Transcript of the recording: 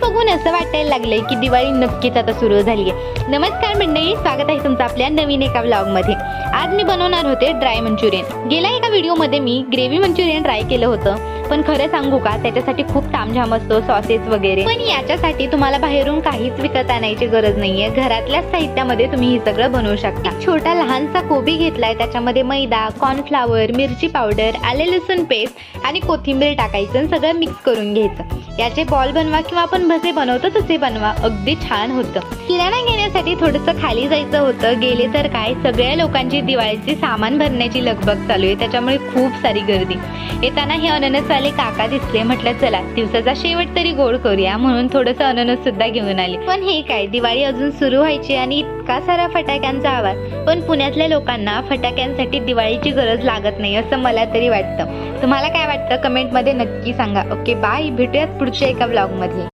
बघून असं वाटायला लागलंय की दिवाळी नक्कीच आता सुरू झाली आहे नमस्कार मंडळी स्वागत आहे तुमचं आपल्या नवीन एका व्लॉगमध्ये आज मी बनवणार होते ड्राय मंचुरियन गेल्या एका व्हिडिओमध्ये मी ग्रेव्ही मंचुरियन ट्राय केलं होतं. पण खरं सांगू का त्याच्यासाठी खूप तामझाम असतो सॉसेस वगैरे. पण याच्यासाठी तुम्हाला बाहेरून काहीच विकत आणायची गरज नाहीये. घरातल्याच साहित्यामध्ये तुम्ही हे सगळं बनवू शकता. छोटा लहानसा कोबी घेतलाय त्याच्यामध्ये मैदा कॉर्नफ्लावर मिरची पावडर आले लसूण पेस्ट आणि कोथिंबीर टाकायचं सगळं मिक्स करून घ्यायचं. याचे बॉल बनवा किंवा आपण जसे बनवतो तसे बनवा. अगदी छान होतं. किराणा घेण्यासाठी थोडंसं खाली जायचं होतं. गेले तर काय? सगळ्या लोकांची दिवाळीचे सामान भरण्याची लगबग चालू आहे. त्याच्यामुळे खूप सारी गर्दी. येताना हे अननसवाले काका दिसले. म्हटलं चला दिवसाचा शेवट तरी गोड करूया. म्हणून थोडंसं अननस सुद्धा घेऊन आले. पण हे काय? दिवाळी अजून सुरू व्हायची आणि इतका सारा फटाक्यांचा आवाज. पण पुण्यातल्या लोकांना फटाक्यांसाठी दिवाळीची गरज लागत नाही असं मला तरी वाटतं. तुम्हाला काय वाटतं? कमेंटमध्ये नक्की सांगा. Okay bye. भेटूयात पुढच्या एका ब्लॉगमध्ये